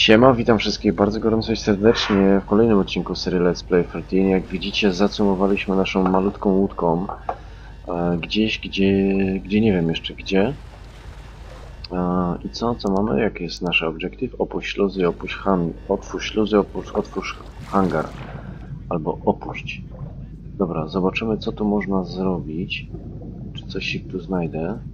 Siema, witam wszystkich bardzo gorąco i serdecznie w kolejnym odcinku serii Let's Play 13. Jak widzicie, zacumowaliśmy naszą malutką łódką e, gdzieś, gdzie, gdzie nie wiem jeszcze gdzie. E, I co, co mamy? Jaki jest nasz obiektyw? Opuść śluzy, opuść han... otwórz śluzy, opuść, otwórz hangar. Albo opuść. Dobra, zobaczymy co tu można zrobić. Czy coś się tu znajdę.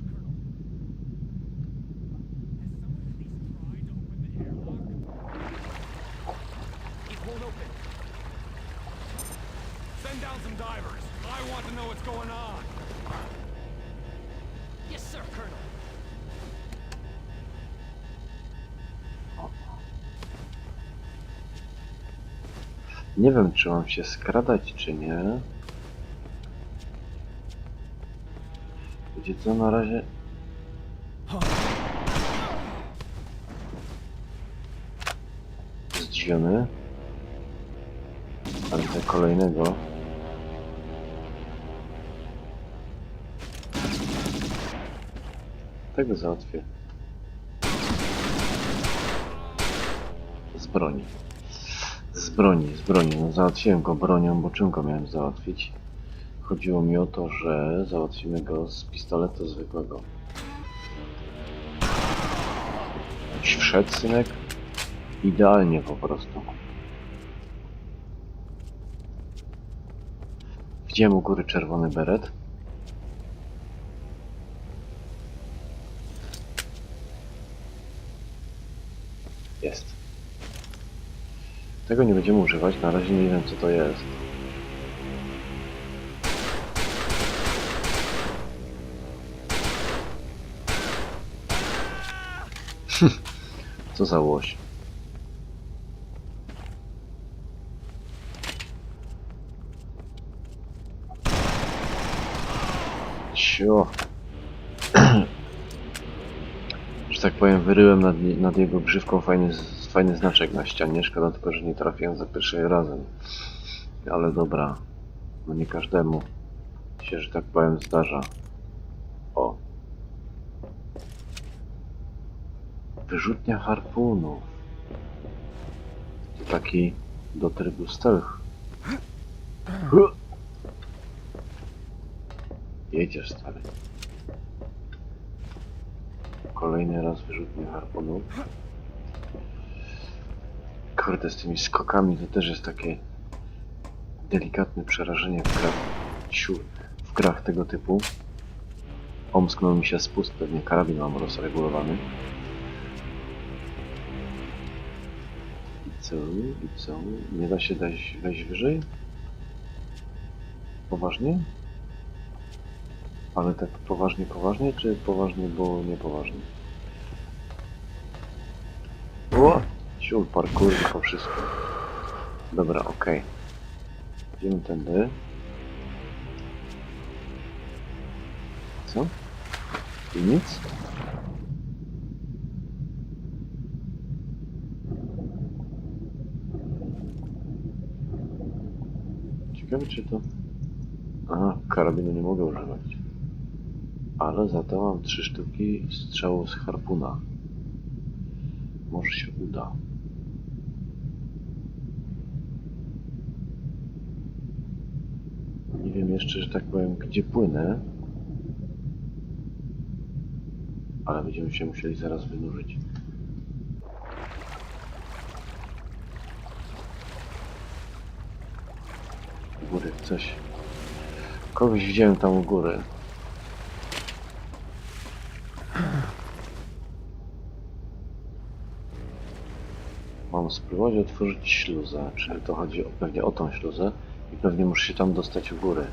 Nie wiem, czy mam się skradać, czy nie. Wiecie co, na razie... Zdziwiony. Ale te kolejnego. Tego załatwię. Z broni. Broni, z broni. No załatwiłem go bronią, bo czym go miałem załatwić? Chodziło mi o to, że załatwimy go z pistoletu zwykłego. Jakiś wszedł synek? Idealnie po prostu. Widziałem u góry czerwony beret. Jest. Tego nie będziemy używać, na razie nie wiem co to jest. Co za łoś. Cio. Że tak powiem, wyryłem nad, nad jego grzywką fajny, z- fajny znaczek na ścianie. Szkoda tylko, że nie trafiłem za pierwszym razem. Ale dobra. No nie każdemu się, że tak powiem, zdarza. O. Wyrzutnia harpunów. To taki do trybu stealth. Jedziesz stary. Kolejny raz wyrzutnia harpunów. Kurde, z tymi skokami to też jest takie delikatne przerażenie w grach, siu, w grach tego typu. Omsknął mi się spust, pewnie karabin mam rozregulowany. I co? I co? Nie da się dać, wejść wyżej? Poważnie? Ale tak poważnie, poważnie, czy poważnie, bo niepoważnie? O! Siul, parkour po wszystko. Dobra, okej. Idziemy tędy. Co? I nic? Ciekawe czy to... Aha, karabinu nie mogę używać. Ale za to mam trzy sztuki strzału z harpuna. Może się uda. Nie wiem jeszcze, że tak powiem, gdzie płynę. Ale będziemy się musieli zaraz wynurzyć. U góry coś. Kogoś widziałem tam u góry. Mam spróbować otworzyć śluzę, czyli to chodzi pewnie o tą śluzę i pewnie muszę się tam dostać u góry.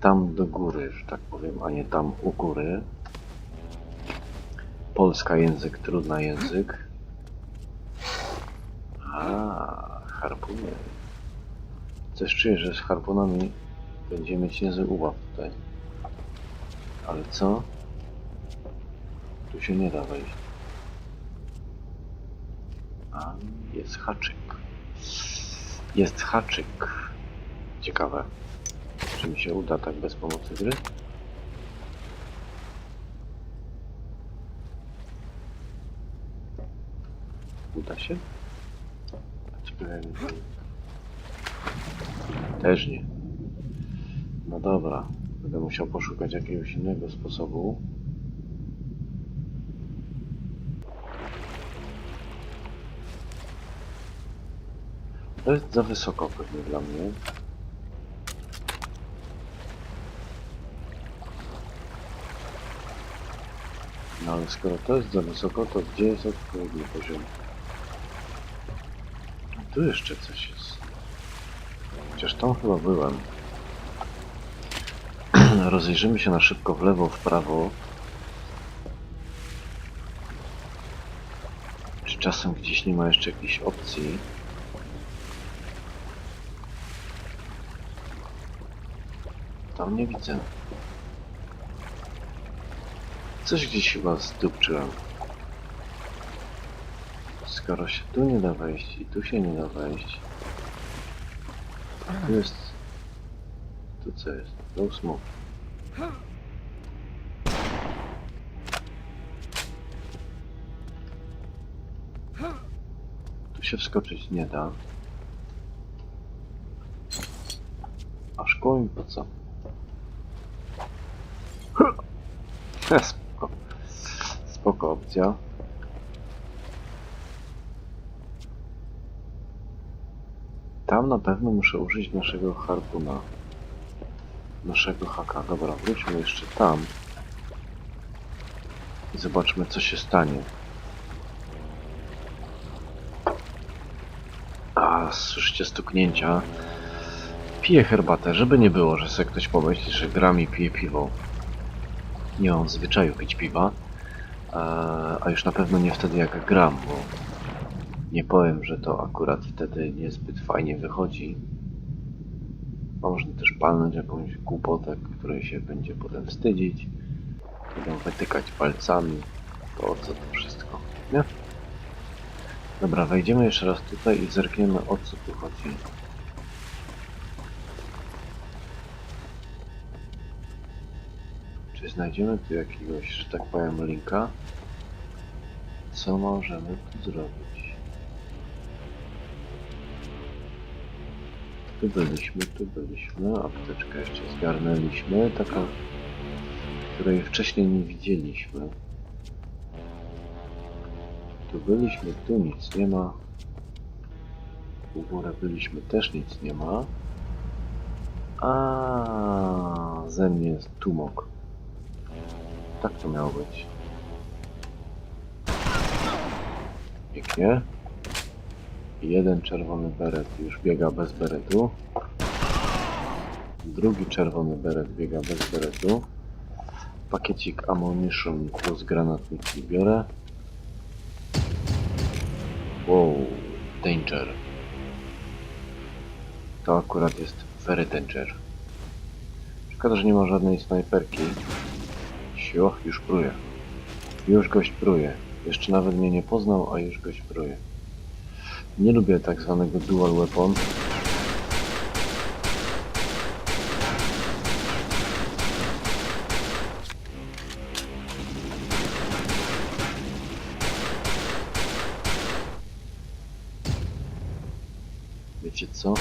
Tam do góry, że tak powiem, a nie tam u góry. Polska język, trudna język. A, harpuny. Coś czuję, że z harpunami będziemy mieć niezły ułap tutaj. Ale co? Tu się nie da wejść. A, jest haczyk. Jest haczyk. Ciekawe. Czy mi się uda tak bez pomocy gry? Uda się? Też nie. No dobra. Będę musiał poszukać jakiegoś innego sposobu. To jest za wysoko pewnie dla mnie. Ale skoro to jest za wysoko, to gdzie jest odpowiedni poziom? Tu jeszcze coś jest. Chociaż tam chyba byłem. Rozejrzymy się na szybko w lewo, w prawo. Czy czasem gdzieś nie ma jeszcze jakiejś opcji? Tam nie widzę. Coś gdzieś chyba zdupczyłem. Skoro się tu nie da wejść i tu się nie da wejść. Tu jest... Tu co jest? No smoke. Tu się wskoczyć nie da. A szkołę mi po co? Spoko opcja. Tam na pewno muszę użyć naszego harpuna. Naszego haka. Dobra, wróćmy jeszcze tam. I zobaczmy co się stanie. A, słyszycie stuknięcia. Piję herbatę, żeby nie było, że sobie ktoś pomyśli, że gram i pije piwo. Nie mam zwyczaju pić piwa. A już na pewno nie wtedy jak gram, bo nie powiem, że to akurat wtedy niezbyt fajnie wychodzi. Można też palnąć jakąś głupotę, której się będzie potem wstydzić. Będą wytykać palcami. Po co to wszystko, nie? Dobra, wejdziemy jeszcze raz tutaj i zerkniemy o co tu chodzi. Znajdziemy tu jakiegoś, że tak powiem, linka? Co możemy tu zrobić? Tu byliśmy, tu byliśmy, apteczkę jeszcze zgarnęliśmy, taką, której wcześniej nie widzieliśmy. Tu byliśmy, tu nic nie ma. U góry byliśmy, też nic nie ma. A ze mnie jest tumok. Tak to miało być. Pięknie. Jeden czerwony beret już biega bez beretu. Drugi czerwony beret biega bez beretu. Pakiecik ammunition plus granatniki biorę. Wow, danger. To akurat jest very danger. Szkoda, że nie ma żadnej snajperki. Sio, już pruje. Już gość pruje. Jeszcze nawet mnie nie poznał, a już gość pruje. Nie lubię tak zwanego dual weapon. Wiecie co?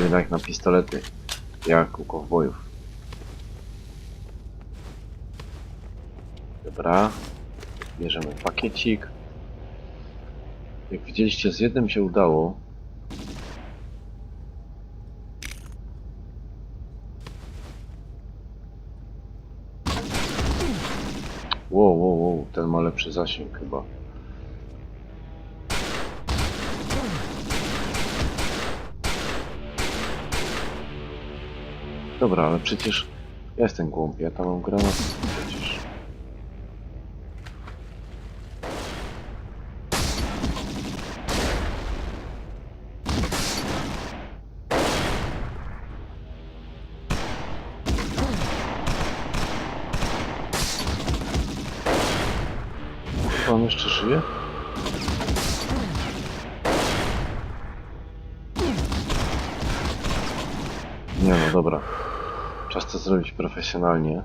Pojedynek na pistolety. Jak u kowbojów. Dobra. Bierzemy pakiecik. Jak widzieliście, z jednym się udało. Wow, wow, wow, ten ma lepszy zasięg chyba. Dobra, ale przecież ja jestem głupi, ja tam mam granat przecież. Chyba on jeszcze żyje? Nie no, dobra. Czas to zrobić profesjonalnie.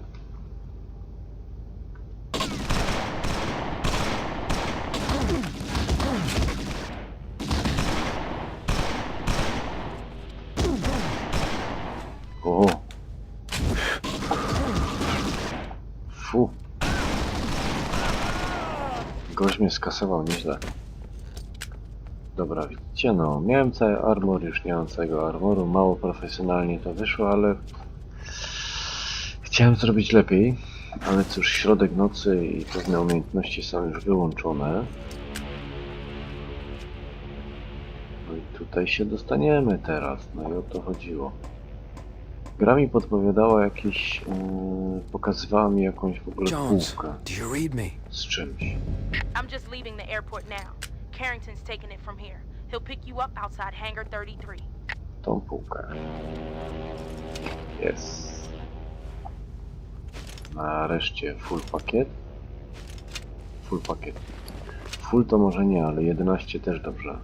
O. Fu. Mnie skasował nieźle. Dobra, widzicie, no, miałem cały armor, już nie mam całego armoru, mało profesjonalnie to wyszło, ale chciałem zrobić lepiej, ale cóż, środek nocy i pewne umiejętności są już wyłączone. No i tutaj się dostaniemy teraz, no i o to chodziło. Gra mi podpowiadała jakieś, yy, pokazywała mi jakąś w ogóle Jones, półkę do you read me? z czymś. I'm just leaving the airport now. Carrington's taking it from here. He'll pick you up outside Hangar 33. tą półkę. Jest. Nareszcie full pakiet. Full pakiet. Full to może nie, ale 11 też dobrze.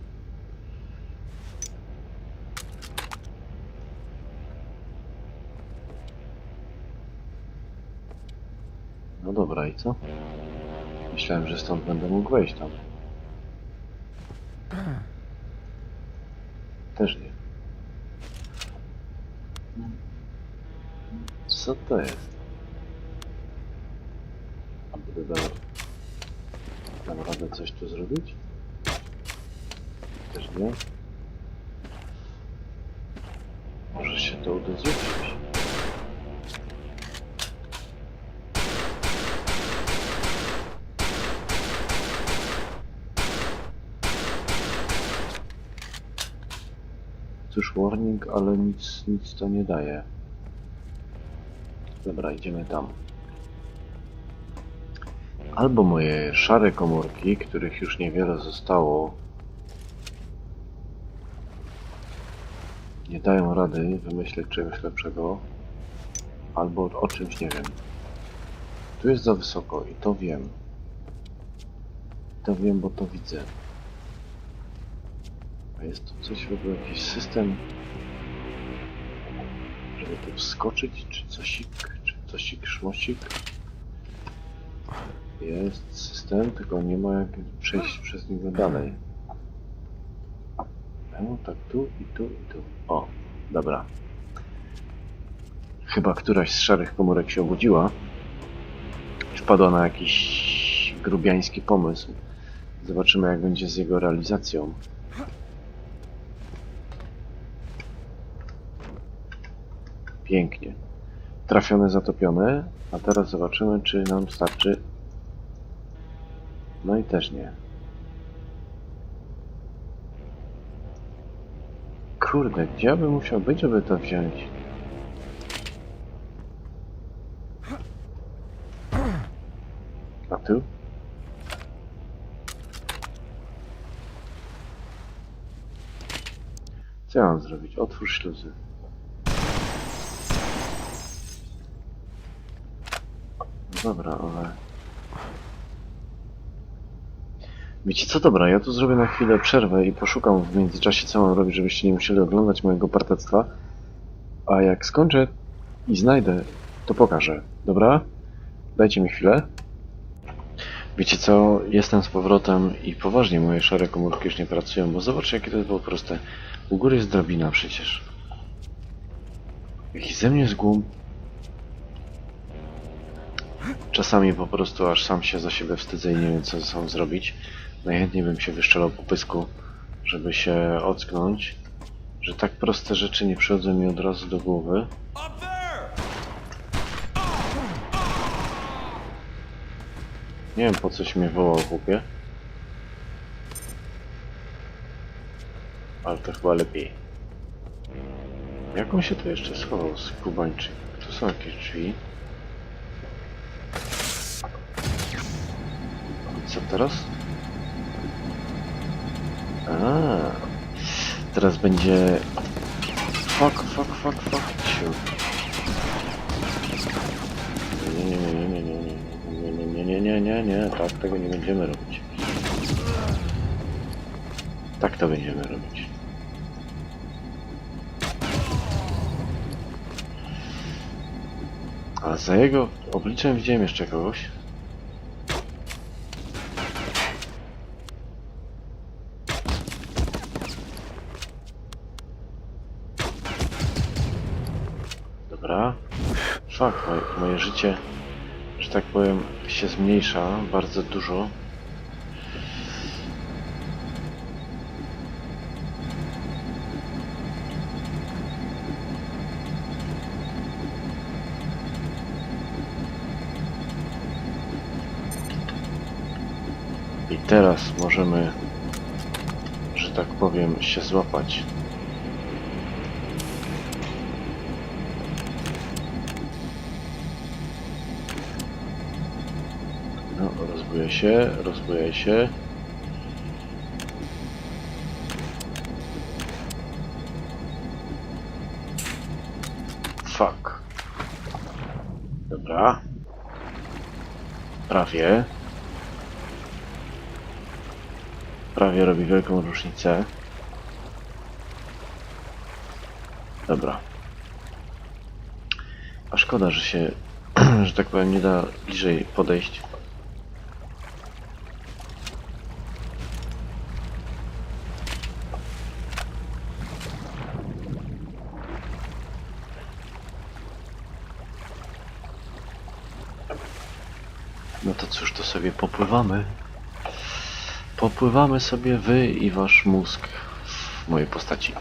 No dobra, i co? Myślałem, że stąd będę mógł wejść tam. Też nie. Co to jest? A będę dał... Dam radę coś tu zrobić? Też nie. Może się to uda zrzucić. Cóż, warning, ale nic, nic to nie daje. Dobra, idziemy tam. Albo moje szare komórki, których już niewiele zostało, nie dają rady wymyśleć czegoś lepszego, albo o czymś nie wiem. Tu jest za wysoko i to wiem. To wiem, bo to widzę. A jest tu coś w ogóle, jakiś system, żeby tu wskoczyć, czy cosik, czy cosik, szmosik. Jest system, tylko nie ma jak przejść przez niego dalej. No, tak tu i tu i tu. O, dobra. Chyba któraś z szarych komórek się obudziła. Wpadła na jakiś grubiański pomysł. Zobaczymy jak będzie z jego realizacją. Pięknie. Trafione, zatopione. A teraz zobaczymy, czy nam starczy. No i też nie. Kurde, gdzie ja bym musiał być, żeby to wziąć? A tu? Co ja mam zrobić? Otwórz śluzy. Dobra, ale... Wiecie co, dobra, ja tu zrobię na chwilę przerwę i poszukam w międzyczasie co mam robić, żebyście nie musieli oglądać mojego partectwa. A jak skończę i znajdę, to pokażę. Dobra? Dajcie mi chwilę. Wiecie co, jestem z powrotem i poważnie moje szare komórki już nie pracują, bo zobaczcie jakie to było proste. U góry jest drabina przecież. Jakiś ze mnie zgłum. Czasami po prostu aż sam się za siebie wstydzę i nie wiem co ze sobą zrobić. Najchętniej bym się wyszczelał po pysku, żeby się ocknąć, że tak proste rzeczy nie przychodzą mi od razu do głowy. Nie wiem po coś mnie wołał chłopie. Ale to chyba lepiej. Jak on się tu jeszcze schował z kubańczyk? Tu są jakieś drzwi. Co teraz? A, teraz będzie... Fuck, fuck, fuck, fuck, nie, nie, nie, nie, nie, nie, nie, nie, nie, nie, nie, tak tego nie będziemy robić. Tak to będziemy robić. A za jego obliczem widziałem jeszcze kogoś. Dobra. Fuck, moje, moje życie, że tak powiem, się zmniejsza bardzo dużo. I teraz możemy, że tak powiem, się złapać. Rozbuje się, rozbuje się. Fuck. Dobra. Prawie. Prawie robi wielką różnicę. Dobra. A szkoda, że się, że tak powiem, nie da bliżej podejść. No to cóż, to sobie popływamy. Popływamy sobie wy i wasz mózg w mojej postaci.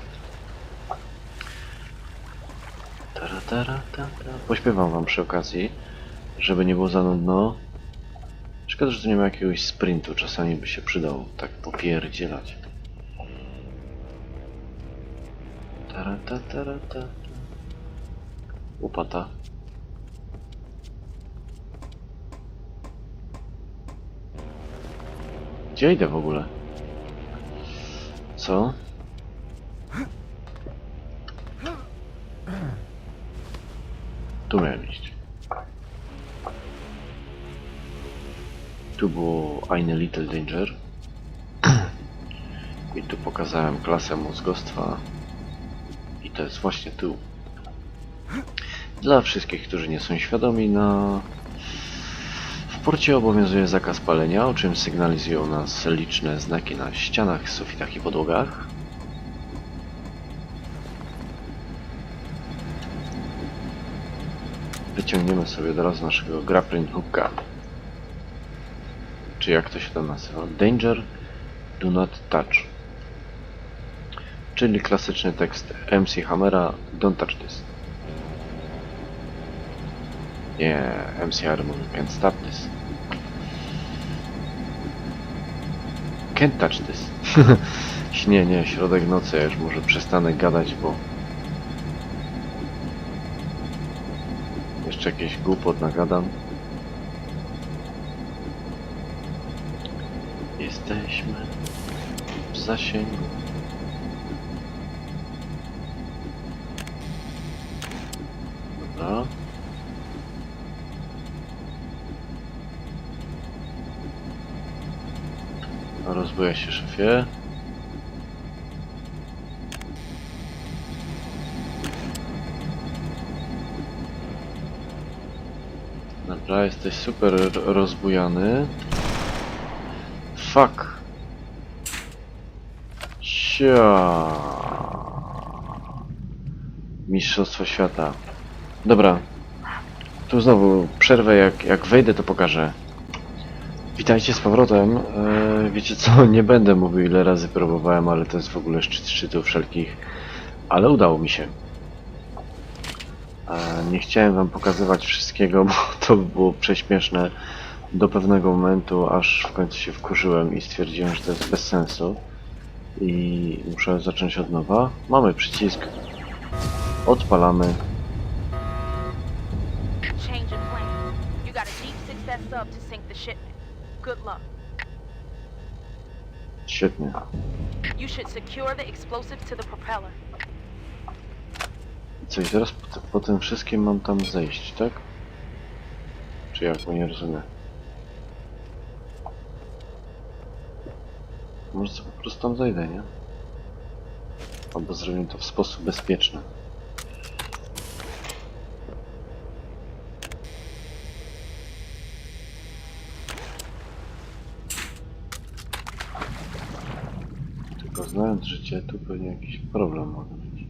Tara, tara, ta, ta. Pośpiewam wam przy okazji, żeby nie było za nudno. Szkoda, że tu nie ma jakiegoś sprintu, czasami by się przydał tak popierdzielać. Tara, ta, tara, ta, ta. Gdzie idę w ogóle? Co? Tu miałem iść. Tu było Eine Little Danger. I tu pokazałem klasę mózgostwa. I to jest właśnie tu. Dla wszystkich, którzy nie są świadomi, na w porcie obowiązuje zakaz palenia, o czym sygnalizują nas liczne znaki na ścianach, sufitach i podłogach. Wyciągniemy sobie teraz naszego grappling hooka. Czy jak to się tam nazywa? Danger, do not touch. Czyli klasyczny tekst MC Hammera Don't touch this. Nie, MC Hammer mówi can't stop this. Can't touch this. nie, nie, środek nocy, ja już może przestanę gadać, bo... Jeszcze jakieś głupot nagadam. Jesteśmy w zasięgu. Rozbuja się szefie. Dobra, jesteś super rozbujany. Fuck. Sia. Mistrzostwo świata. Dobra. Tu znowu przerwę, jak, jak wejdę to pokażę. Witajcie z powrotem. Wiecie co, nie będę mówił ile razy próbowałem, ale to jest w ogóle szczyt szczytów wszelkich. Ale udało mi się. Nie chciałem wam pokazywać wszystkiego, bo to by było prześmieszne do pewnego momentu, aż w końcu się wkurzyłem i stwierdziłem, że to jest bez sensu. I muszę zacząć od nowa. Mamy przycisk. Odpalamy. Good luck. Świetnie. You should secure the explosives to the propeller. I co, i teraz po, po tym wszystkim mam tam zejść, tak? Czy jak, bo nie rozumiem. Może sobie po prostu tam zejdę, nie? Albo zrobię to w sposób bezpieczny. Życie, tu pewnie jakiś problem może być.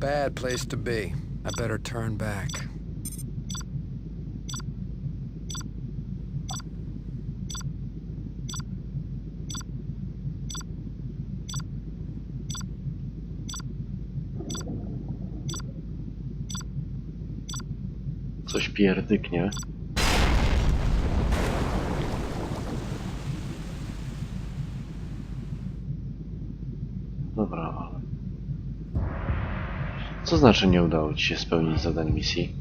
Bad place to be. I better turn back. Coś pierdyknie. Dobra, ale... Co znaczy nie udało ci się spełnić zadań misji?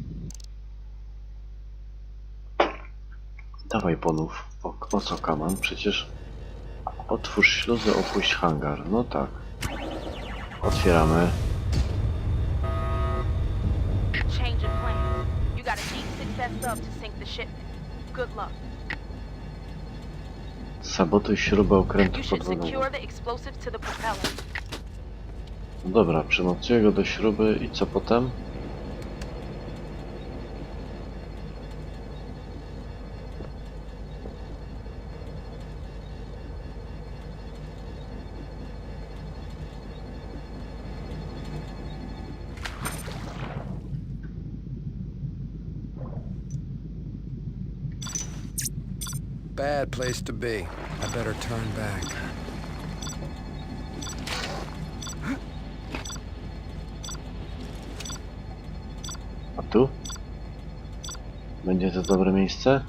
Dawaj ponów. O, o co kaman? Przecież... Otwórz śluzę, opuść hangar. No tak. Otwieramy. Change in plans. You got a D6S sub to sink the shipment. Good luck. Sabotuj śrubę okrętu podwodnego. secure the explosives to the propeller. No dobra, przymocuję go do śruby i co potem? Bad place to be. I better turn back. Będzie to dobre miejsce?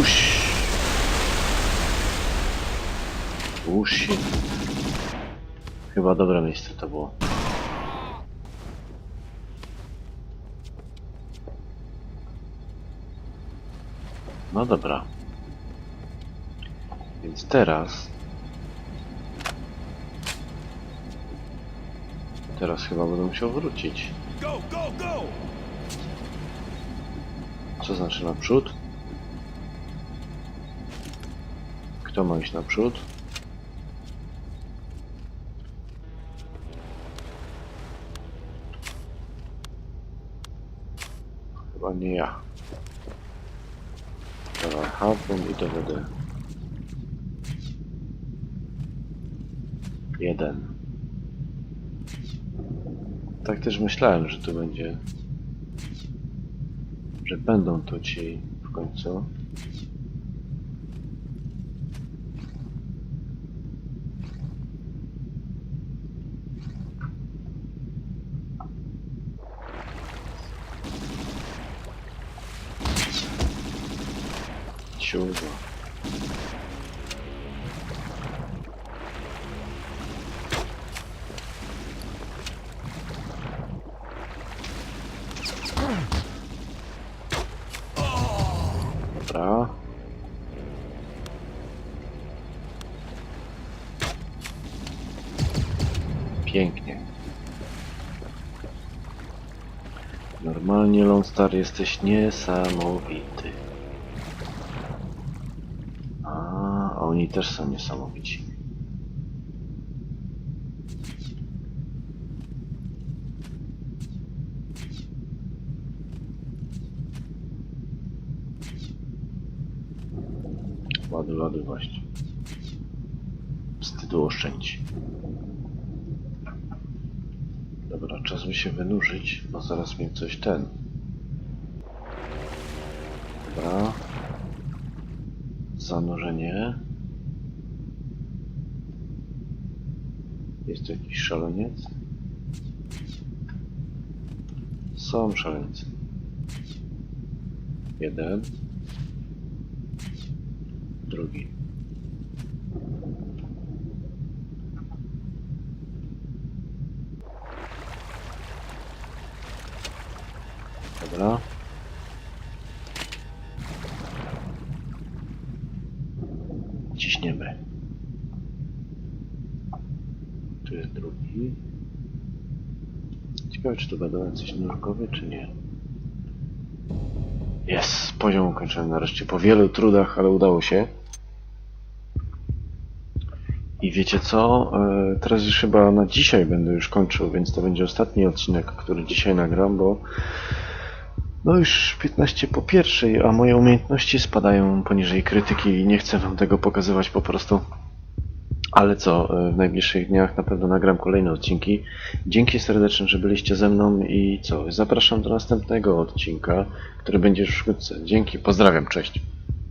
Uś. Uś. Chyba dobre miejsce to było. No dobra. Więc teraz... Teraz chyba będę musiał wrócić. Go, go, go! Co znaczy naprzód? Kto ma iść naprzód? Chyba nie ja. Dobra, harpun i DVD. Jeden. Tak też myślałem, że tu będzie że będą tu ci w końcu. Ciugo. Normalnie Lone Star jesteś niesamowity. A oni też są niesamowici. Ładuj, ładuj właśnie. Wstydu oszczędź. Dobra, czas by się wynurzyć, bo zaraz mnie coś ten. Dobra. Zanurzenie. Jest tu jakiś szaleniec? Są szaleńcy. Jeden. Drugi. Dobra. Ciśniemy. Tu jest drugi. Ciekawe, czy to będą jacyś nurkowie, czy nie. Jest, poziom ukończony nareszcie. Po wielu trudach, ale udało się. I wiecie co? E, Teraz już chyba na dzisiaj będę już kończył, więc to będzie ostatni odcinek, który dzisiaj nagram, bo no już 15 po pierwszej, a moje umiejętności spadają poniżej krytyki i nie chcę wam tego pokazywać po prostu. Ale co, e, w najbliższych dniach na pewno nagram kolejne odcinki. Dzięki serdecznie, że byliście ze mną i co, zapraszam do następnego odcinka, który będzie już wkrótce. Dzięki, pozdrawiam, cześć.